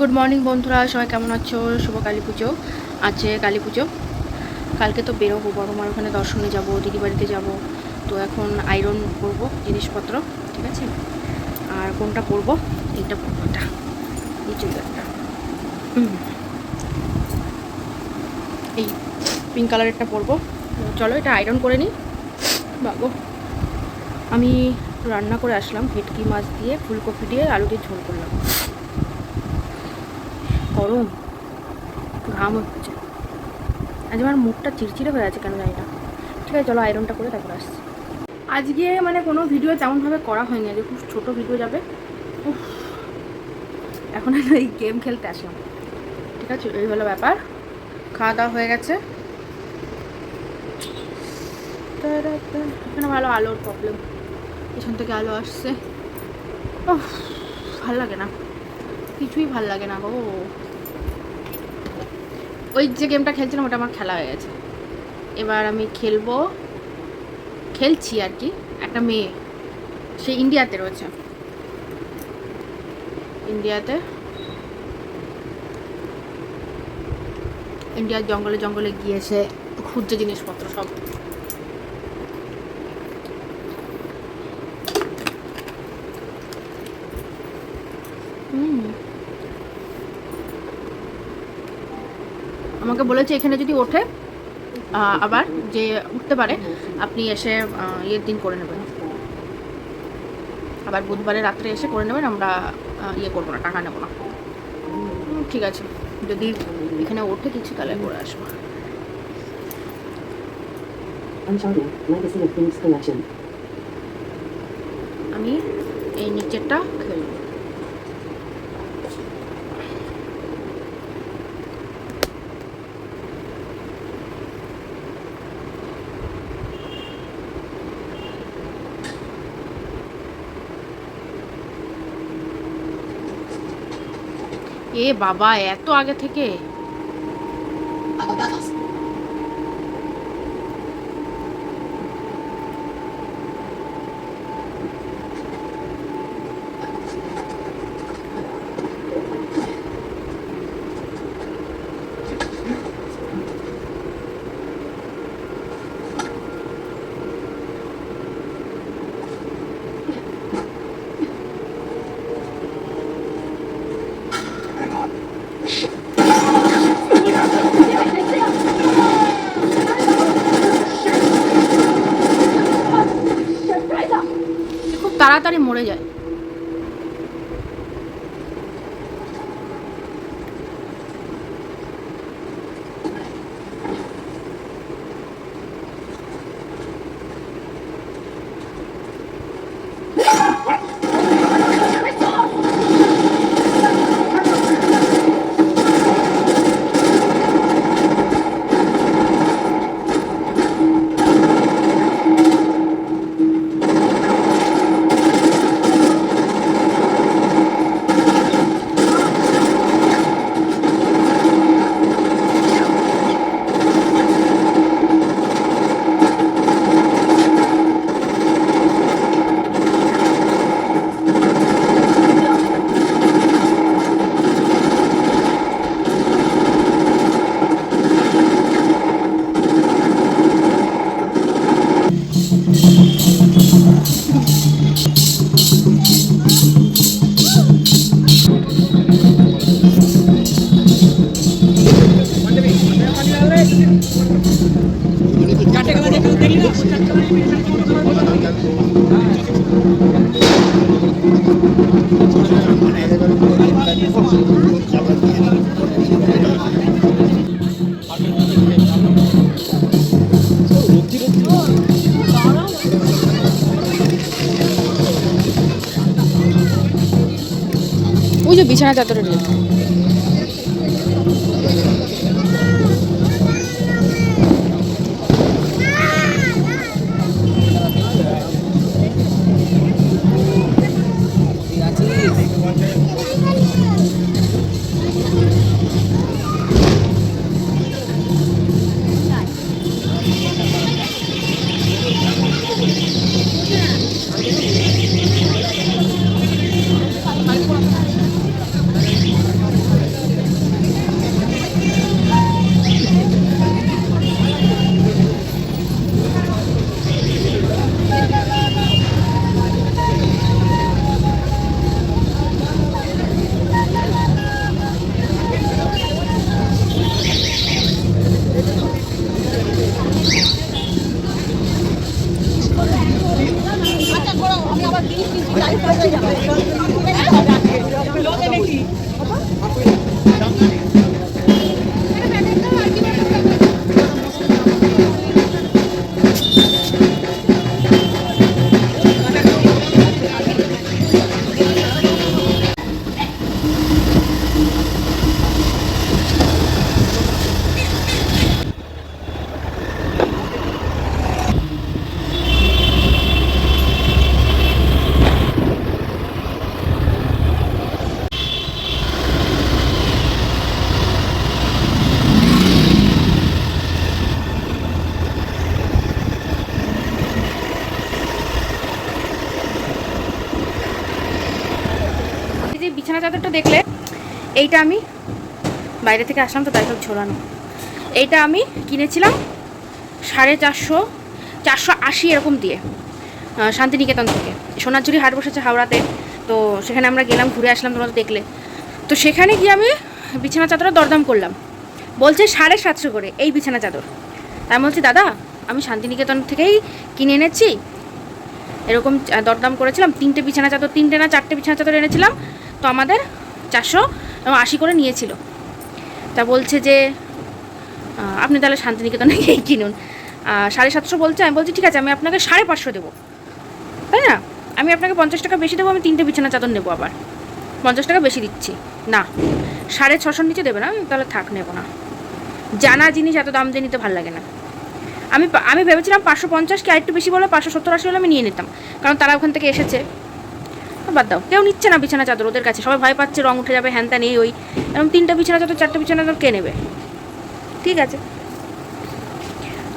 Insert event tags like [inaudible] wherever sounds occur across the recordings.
Good morning বন্ধুরা, সবাই কেমন আছো? শুভ কালী পুজো। আছে কালী পুজো। কালকে তো বেরোবো, বড় মার ওখানে দর্শনে যাব, দিদি বাড়িতে যাব। তো এখন আয়রন করব, জিনিসপত্র, ঠিক আছে? আর কোনটা পরবো? এইটা পরবো, এটা। এই চুড়িদারটা। এই পিঙ্ক কালারেরটা পরবো। চলো, এটা আয়রন করে নিই। বাবু। আমি রান্না করে আসলাম, ভেটকি মাছ দিয়ে, ফুলকপি দিয়ে, আলু দিয়ে ঝোল করলাম। গরম ঘাম হচ্ছে। আজ আমার মুখটা চিরচিরে হয়ে আছে কেন জানি না। ঠিক আছে, চলো আয়রনটা করে তারপর আসছি। আজকে মানে কোনো ভিডিও তেমনভাবে করা হয়নি। আজকে খুব ছোটো ভিডিও যাবে। এখন এই গেম খেলতে আসলাম ঠিক আছে, এই হলো ব্যাপার। খাওয়া দাওয়া হয়ে গেছে। এখানে ভালো আলোর প্রবলেম পেছন থেকে আলো আসছে। ও ভালো লাগে না। কিছুই ভালো লাগে না গো। ওই যে গেমটা খেলছিলাম, ওটা আমার খেলা হয়ে গেছে। এবার আমি খেলব, খেলছি আর কি, একটা মেয়ে। সে ইন্ডিয়াতে রয়েছে। ইন্ডিয়াতে। ইন্ডিয়ার জঙ্গলে জঙ্গলে গিয়েছে খুঁজছে জিনিসপত্র সব। বলেছে এখানে যদি ওঠে আবার যে উঠতে পারে আপনি এসে ইয়ের দিন করে নেবেন। আবার বুধবারে রাত্রে এসে করে নেবেন আমরা ইয়ে করব না টাকা নেব না। ঠিক আছে। যদি এখানে ওঠে কিছু তাহলে করে আসব. আমি এই নিচেরটা খেলব। এ বাবা এত আগে থেকে খুব তাড়াতাড়ি মরে যায়। ওই যে বিছানা চাদরের ইয়ে। দেখো Tapi, ini. বিছানা চাদরটা দেখলে, এইটা আমি বাইরে থেকে আসলাম তো তাই সব ঝোলানো। এইটা আমি কিনেছিলাম সাড়ে চারশো চারশো আশি এরকম দিয়ে শান্তিনিকেতন থেকে। সোনাঝুরি হাট বসেছে হাওড়াতে, তো সেখানে আমরা গেলাম, ঘুরে আসলাম তোমরা দেখলে। তো সেখানে গিয়ে আমি বিছানা চাদরের দরদাম করলাম। বলছে সাড়ে সাতশো করে এই বিছানা চাদর। তাই বলছি, দাদা, আমি শান্তিনিকেতন থেকেই কিনে এনেছি। এরকম দরদাম করেছিলাম। তিনটে বিছানা চাদর, তিনটে না চারটে বিছানা চাদর এনেছিলাম। তো আমাদের চারশো আশি করে নিয়েছিল। তা বলছে যে আপনি তাহলে শান্তিনিকেতনে [laughs] গিয়েই কিনুন। সাড়ে সাতশো বলছে, আমি বলছি, ঠিক আছে, আমি আপনাকে সাড়ে পাঁচশো দেবো। তাই না? আমি আপনাকে পঞ্চাশ টাকা বেশি দেবো, আমি তিনটে বিছানা চাদর নেব আবার। পঞ্চাশ টাকা বেশি দিচ্ছি। না, সাড়ে ছশোর নিচে দেবে না তাহলে থাক, নেব না। জানা জিনিস এত দাম দিয়ে নিতে ভালো লাগে না। আমি আমি ভেবেছিলাম পাঁচশো পঞ্চাশ কি আরেকটু বেশি বলে, পাঁচশো সত্তর আশি হলে আমি নিয়ে নিতাম। কারণ তারা ওখান থেকে এসেছে। বাদ দাও। কেউ নিচ্ছে না বিছানা চাদর ওদের কাছে। সবাই ভয় পাচ্ছে, রং উঠে যাবে, হ্যান ত্যান এই ওই। এরকম তিনটা বিছানা চাদর, চারটে বিছানা চাদর কে নেবে? ঠিক আছে।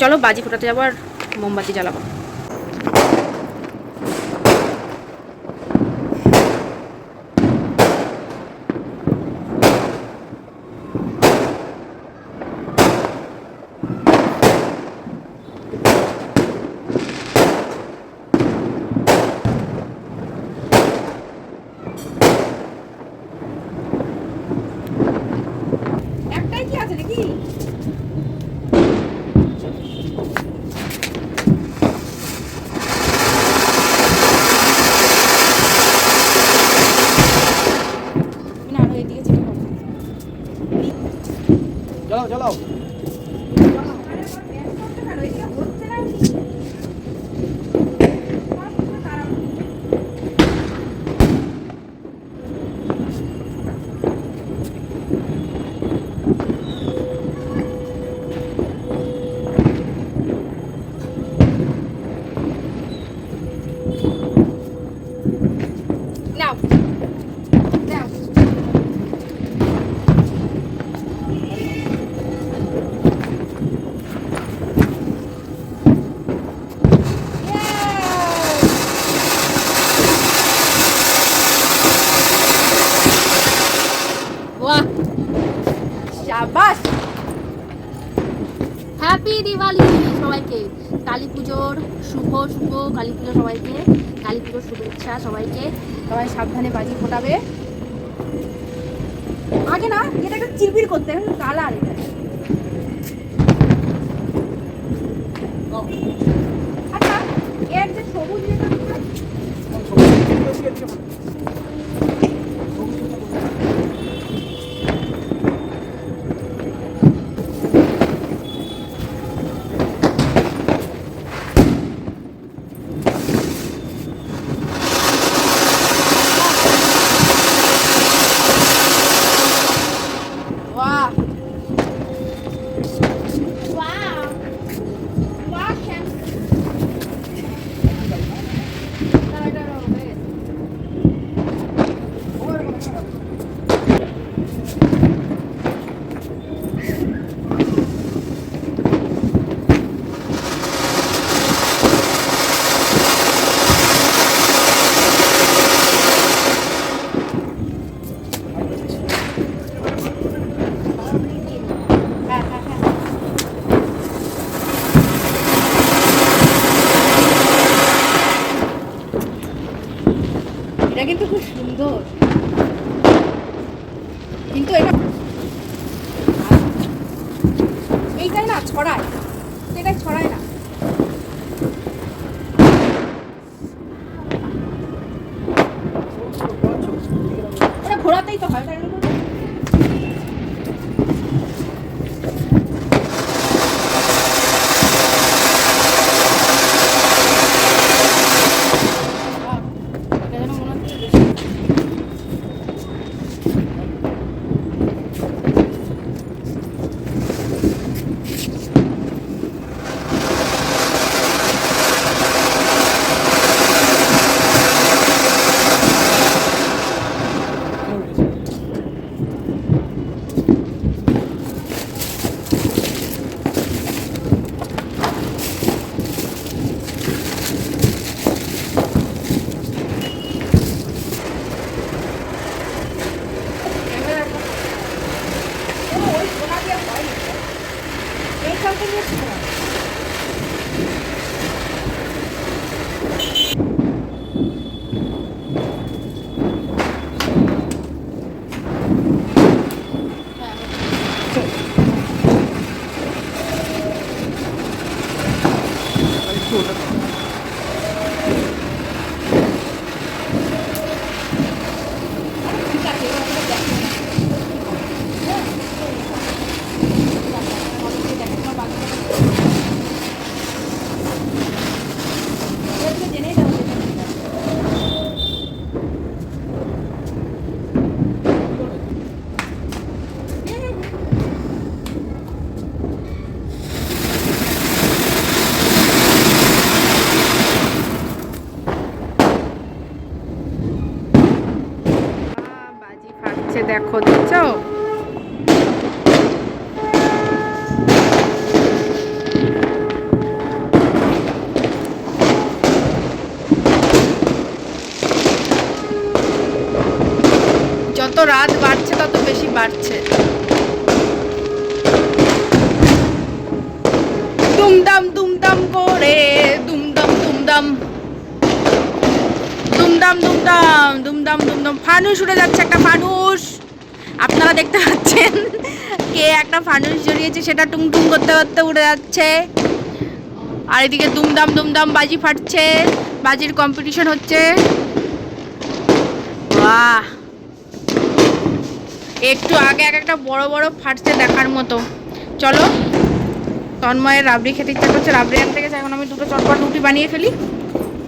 চলো বাজি ফোটাতে যাব আর মোমবাতি জ্বালাবো একটাই কি আছে নাকি না আরও এদিকে ছিল চালাও চালাও নাও নাও বাহ শাবাশ হ্যাপি দিওয়ালি সবাইকে। কালী পুজোর শুভ শুভ কালী পুজো সবাইকে। কালী পুজোর শুভেচ্ছা সবাইকে। সবাই সাবধানে বাজি ফোটাবে। আগে না, এটা একটু চিরবির করতে কালার এটা। আচ্ছা এর যে সবুজ যেটা 今日だから。যত রাত বাড়ছে, তত বেশি বাড়ছে। দুমদাম দুমদাম করে, দুমদাম দুমদাম। দুমদাম দুমদাম দুমদাম দুমদাম। ফানুস উড়ে যাচ্ছে একটা ফানুস। আপনারা দেখতে পাচ্ছেন কে একটা ফানুস জড়িয়েছে, সেটা টুং টুং করতে করতে উড়ে যাচ্ছে। আর এদিকে দুমদাম দুমদাম বাজি ফাটছে, বাজির কম্পিটিশন হচ্ছে। বাহ! একটু আগে এক একটা বড় বড় ফাটছে দেখার মতো। চলো, তন্ময়ের রাবড়ি খেতে ইচ্ছা করছে। রাবড়ি আনতে গেছে, এখন আমি দুটো চটপট রুটি বানিয়ে ফেলি।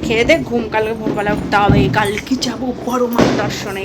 খেয়ে দে, ঘুম কালকে ভোরবেলা উঠতে হবে। কালকে যাব বড় মার দর্শনে।